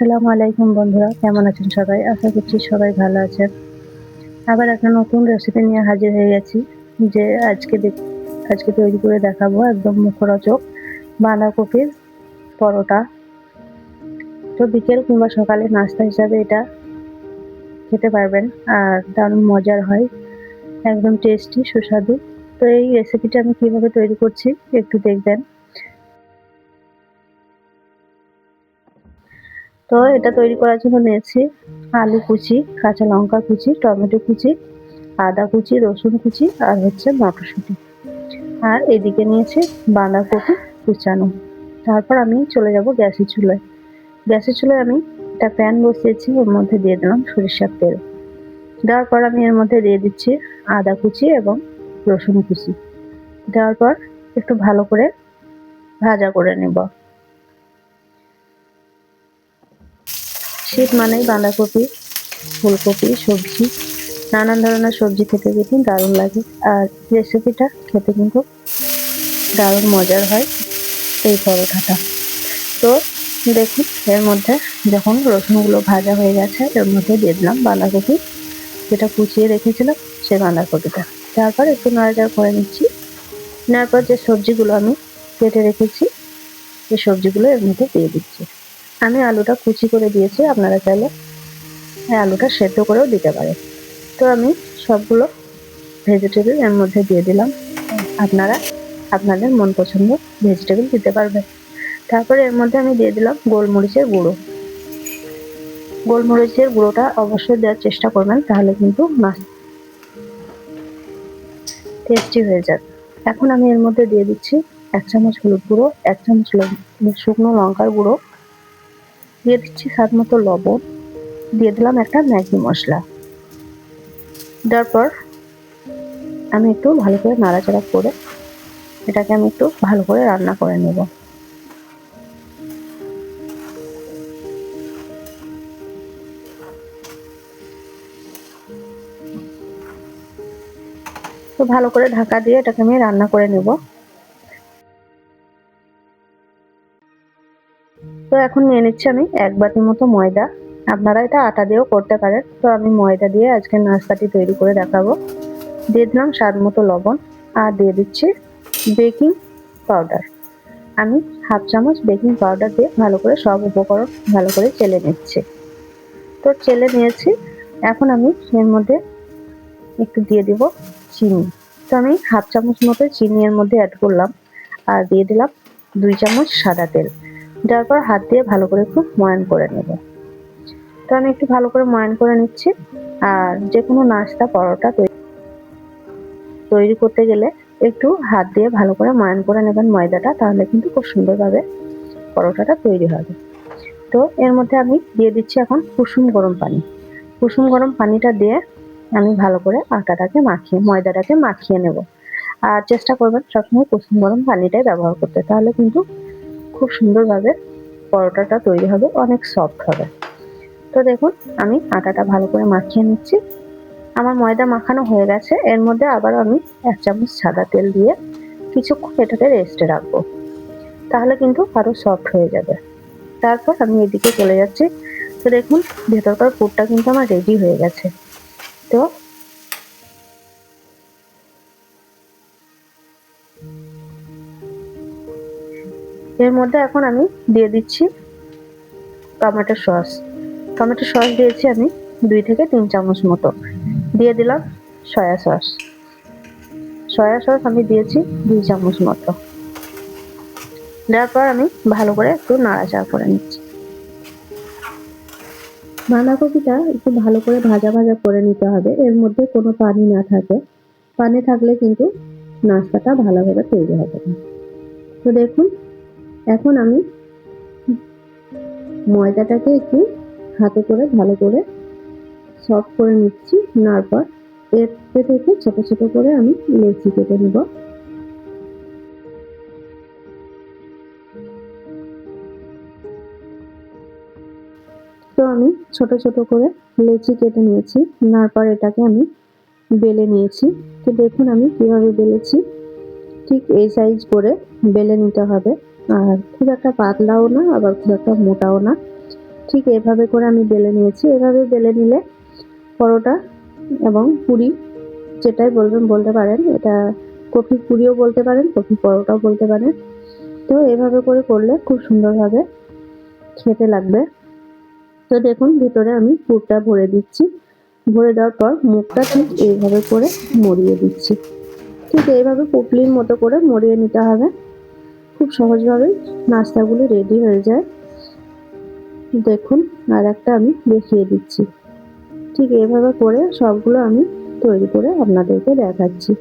আসসালামু আলাইকুম বন্ধুরা, কেমন আছেন সবাই? আশা করছি সবাই ভালো আছেন। আবার একটা নতুন রেসিপি নিয়ে হাজির হয়ে গেছি, যে আজকে আজকে তৈরি করে দেখাবো একদম মুখরোচক বাঁধাকপির পরোটা। তো বিকেল কিংবা সকালে নাস্তা হিসাবে এটা খেতে পারবেন, আর দারুণ মজার হয়, একদম টেস্টি সুস্বাদু। তো এই রেসিপিটা আমি কীভাবে তৈরি করছি একটু দেখবেন। তো এটা তৈরি করার জন্য নিয়েছি আলু কুচি, কাঁচা লঙ্কা কুচি, টমেটো কুচি, আদা কুচি, রসুন কুচি আর হচ্ছে মটরশুঁটি। আর এদিকে নিয়েছি বাঁধাকপি কুচানো। তারপর আমি চলে যাব গ্যাসের চুলায়। গ্যাসের চুলায় আমি একটা প্যান বসিয়েছি, ওর মধ্যে দিয়ে দিলাম সরিষার তেল। দেওয়ার পর আমি এর মধ্যে দিয়ে দিচ্ছি আদা কুচি এবং রসুন কুচি। দেওয়ার পর একটু ভালো করে ভাজা করে নেব। শীত মানেই বাঁধাকপি, ফুলকপি, সবজি, নানান ধরনের সবজি খেতে কিন্তু দারুণ লাগে। আর রেসিপিটা খেতে কিন্তু দারুণ মজার হয় এই পরোটাটা। তো দেখুন, এর মধ্যে যখন রসুনগুলো ভাজা হয়ে গেছে, এর মধ্যে দিয়ে দিলাম বাঁধাকপি। যেটা কুচিয়ে রেখেছিলাম, সেই বাঁধাকপিটা। তারপর একটু নাড়াচাড়া করে নিচ্ছি। নেওয়ার পর যে সবজিগুলো আমি কেটে রেখেছি, এই সবজিগুলো এর মধ্যে দিয়ে দিচ্ছি। আমি আলুটা কুচি করে দিয়েছি, আপনারা চাইলে এই আলুটা সেদ্ধ করেও দিতে পারেন। তো আমি সবগুলো ভেজিটেবল এর মধ্যে দিয়ে দিলাম। আপনারা আপনাদের মন পছন্দ ভেজিটেবল দিতে পারবেন। তারপরে এর মধ্যে আমি দিয়ে দিলাম গোলমরিচের গুঁড়ো। গোলমরিচের গুঁড়োটা অবশ্যই দেওয়ার চেষ্টা করবেন, তাহলে কিন্তু মাছ টেস্টি হয়ে যাবে। এখন আমি এর মধ্যে দিয়ে দিচ্ছি এক চামচ হলুদ গুঁড়ো, এক চামচ শুকনো লঙ্কার গুঁড়ো দিয়ে দিচ্ছি স্বাদ মতো লবণ। দিয়ে দিলাম একটা ম্যাগি মশলা। দেওয়ার পর আমি একটু ভালো করে নাড়াচাড়া করে এটাকে আমি একটু ভালো করে রান্না করে নেব। তো ভালো করে ঢাকা দিয়ে এটাকে আমি রান্না করে নেব। তো এখন নিয়ে নিচ্ছি আমি এক বাটির মতো ময়দা। আপনারা এটা আটা দিয়েও করতে পারেন। তো আমি ময়দা দিয়ে আজকে নাস্তাটি তৈরি করে দেখাবো। দিয়ে দিলাম স্বাদ মতো লবণ আর দিয়ে দিচ্ছি বেকিং পাউডার। আমি হাফ চামচ বেকিং পাউডার দিয়ে ভালো করে সব উপকরণ ভালো করে চেলে নিচ্ছি। তো চেলে নিয়েছি। এখন আমি এর মধ্যে একটু দিয়ে দিব চিনি। তো আমি হাফ চামচ মতো চিনি এর মধ্যে অ্যাড করলাম। আর দিয়ে দিলাম দুই চামচ সাদা তেল। দেওয়ার পর হাত দিয়ে ভালো করে একটু ময়ান করে নেব। তো আমি একটু ভালো করে ময়ান করে নিচ্ছি। আর যে কোনো নাস্তা, পরোটা তৈরি করতে গেলে একটু হাত দিয়ে ভালো করে ময়ান করে নেবেন ময়দাটা, তাহলে কিন্তু খুব সুন্দরভাবে পরোটাটা তৈরি হবে। তো এর মধ্যে আমি দিয়ে দিচ্ছি এখন কুসুম গরম পানি। কুসুম গরম পানিটা দিয়ে আমি ভালো করে আটাটাকে মাখিয়ে, ময়দাটাকে মাখিয়ে নেব। আর চেষ্টা করবেন সবসময় কুসুম গরম পানিটাই ব্যবহার করতে, তাহলে কিন্তু খুব সুন্দরভাবে পরোটাটা তৈরি হবে, অনেক সফট হবে। তো দেখুন, আমি আটাটা ভালো করে মাখিয়ে নিচ্ছি। আমার ময়দা মাখানো হয়ে গেছে, এর মধ্যে আবার আমি এক চামচ সাদা তেল দিয়ে কিছুক্ষণ এটাকে রেস্টে রাখব। তাহলে কিন্তু আরও সফট হয়ে যাবে। তারপর আমি এদিকে চলে যাচ্ছি। তো দেখুন, ভেতরকার পুরটা কিন্তু আমার রেডি হয়ে গেছে। তো এর মধ্যে এখন আমি দিয়ে দিচ্ছি টমেটো সস। টমেটো সস দিয়েছি আমি দুই থেকে তিন চামচ মতো। দিয়ে দিলাম সয়া সস। সয়া সস আমি দিয়েছি দুই চামচ মতো। দেওয়ার পর আমি ভালো করে একটু নাড়াচাড়া করে নিচ্ছি। বাঁধাকপিটা একটু ভালো করে ভাজা ভাজা করে নিতে হবে। এর মধ্যে কোনো পানি না থাকে। পানি থাকলে কিন্তু নাস্তাটা ভালোভাবে তৈরি হবে। না তো দেখুন এখন আমি ময়দাটাকে একটু হাতে করে ভালো করে সফট করে নিচ্ছি, নেওয়ার পর এর থেকে ছোট ছোট করে আমি লেচি কেটে নেব। তো আমি ছোট ছোট করে লেচি কেটে নিয়েছি, নেওয়ার পর এটাকে আমি বেলে নিয়েছি। তো দেখুন আমি কীভাবে বেলেছি, ঠিক এই সাইজ করে বেলে নিতে হবে। আর খুব একটা পাতলাও না, আবার খুব একটা মোটাও না। ঠিক এভাবে করে আমি বেলে নিয়েছি। এভাবে বেলে নিলে পরোটা এবং পুরি যেটাই বলবেন বলতে পারেন, এটা কফি পুরিও বলতে পারেন, কফি পরোটাও বলতে পারেন। তো এভাবে করে করলে খুব সুন্দরভাবে খেতে লাগবে। তো দেখুন, ভিতরে আমি পুরটা ভরে দিচ্ছি। ভরে দেওয়ার পর মুখটা ঠিক এইভাবে করে মরিয়ে দিচ্ছি। ঠিক এইভাবে পুটলির মতো করে মরিয়ে নিতে হবে। খুব সহজভাবেই নাস্তাগুলো রেডি হয়ে যায়। দেখুন, আর একটা আমি দেখিয়ে দিচ্ছি। ঠিক এইভাবে করে সবগুলো আমি তৈরি করে আপনাদেরকে দেখাচ্ছি।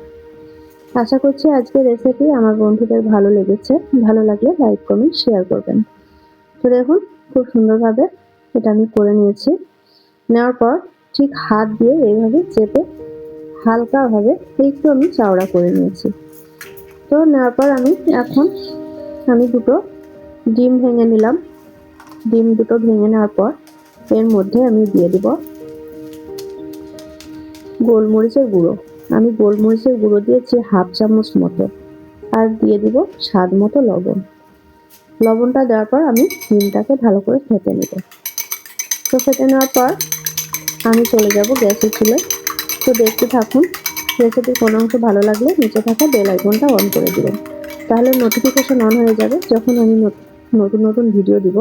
আশা করছি আজকের রেসিপি আমার বন্ধুদের ভালো লেগেছে। ভালো লাগলে লাইক কমেন্ট শেয়ার করবেন। তো দেখুন, খুব সুন্দরভাবে এটা আমি করে নিয়েছি। নেওয়ার পর ঠিক হাত দিয়ে এইভাবে চেপে হালকাভাবে একটু আমি চাওড়া করে নিয়েছি। তো নেওয়ার পর আমি এখন আমি দুটো ডিম ভেঙে নিলাম। ডিম দুটো ভেঙে নেওয়ার পর এর মধ্যে আমি দিয়ে দিব গোলমরিচের গুঁড়ো। আমি গোলমরিচের গুঁড়ো দিয়েছি হাফ চামচ মতো আর দিয়ে দিব স্বাদ মতো লবণ। লবণটা দেওয়ার পর আমি ডিমটাকে ভালো করে ফেটে নেব। তো ফেটে নেওয়ার পর আমি চলে যাব গ্যাসের চুলে। তো দেখতে থাকুন, রেসিপির কোনো অংশ ভালো লাগলে নিচে থাকা বেল আইকনটা অন করে দিবেন। তাহলে নোটিফিকেশন অন হয়ে যাবে যখন আমি নতুন নতুন ভিডিও দিব।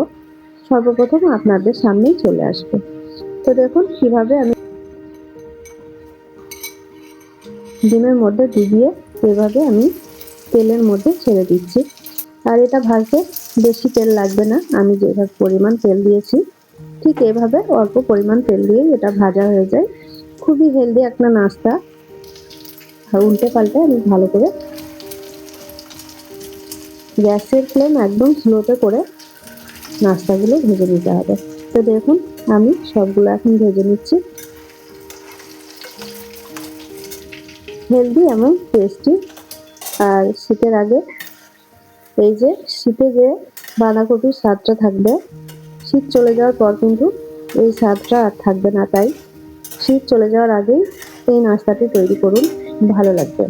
সর্বপ্রথম আপনাদের সামনেই চলে আসবে। তো দেখুন, কীভাবে আমি ডিমের মধ্যে ডুবিয়ে এভাবে আমি তেলের মধ্যে ছেড়ে দিচ্ছি। আর এটা ভাজতে বেশি তেল লাগবে না। আমি যেভাবে পরিমাণ তেল দিয়েছি, ঠিক এভাবে অল্প পরিমাণ তেল দিয়ে এটা ভাজা হয়ে যায়। খুবই হেলদি একটা নাস্তা। উল্টে পাল্টে আমি ভালো করে গ্যাসের ফ্লেম একদম স্লোতে করে নাস্তাগুলো ভেজে নিতে হবে। তো দেখুন, আমি সবগুলো এখন ভেজে নিচ্ছি। হেলদি এবং টেস্টি। আর শীতের আগে এই যে শীতে যে বাঁধাকপির স্বাদটা থাকবে, শীত চলে যাওয়ার পর কিন্তু এই স্বাদটা আর থাকবে না। তাই শীত চলে যাওয়ার আগেই এই নাস্তাটি তৈরি করুন, ভালো লাগবে।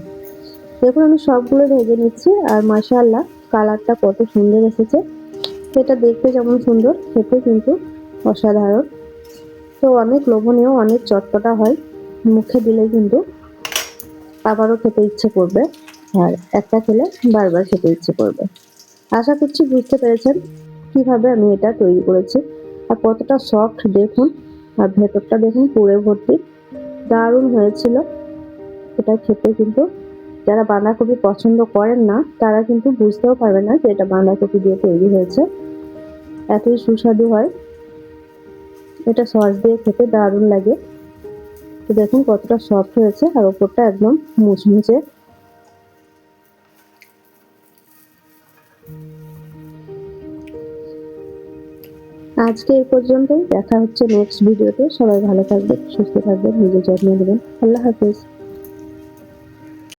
দেখুন, আমি সবগুলো ভেজে নিচ্ছি। আর মাসাল্লাহ কালারটা কত সুন্দর এসেছে। এটা দেখতে যেমন সুন্দর, খেতে কিন্তু অসাধারণ। তো অনেক লোভনীয়, অনেক চটপটা হয়, মুখে দিলে কিন্তু আবারও খেতে ইচ্ছে করবে। আর একটা খেলে বারবার খেতে ইচ্ছে করবে। আশা করছি বুঝতে পেরেছেন কীভাবে আমি এটা তৈরি করেছি। আর কতটা সফট দেখুন, আর ভেতরটা দেখুন পুরে ভর্তি। দারুণ হয়েছিল। এটা খেতে কিন্তু যারা বাঁধাকপি পছন্দ করেন না, তারা কিন্তু বুঝতেও পারবে না যে এটা বাঁধাকপি দিয়ে তৈরি হয়েছে। এতই সুস্বাদু হয়। এটা সস দিয়ে খেতে দারুণ লাগে। তো দেখুন কতটা সফট হয়েছে আর ওপরটা একদম মুচমুচে। আজকে এই পর্যন্তই। দেখা হচ্ছে নেক্সট ভিডিওতে সবাই ভালো থাকবেন, সুস্থ থাকবেন, নিজের যত্ন নেবেন। আল্লাহ হাফিজ।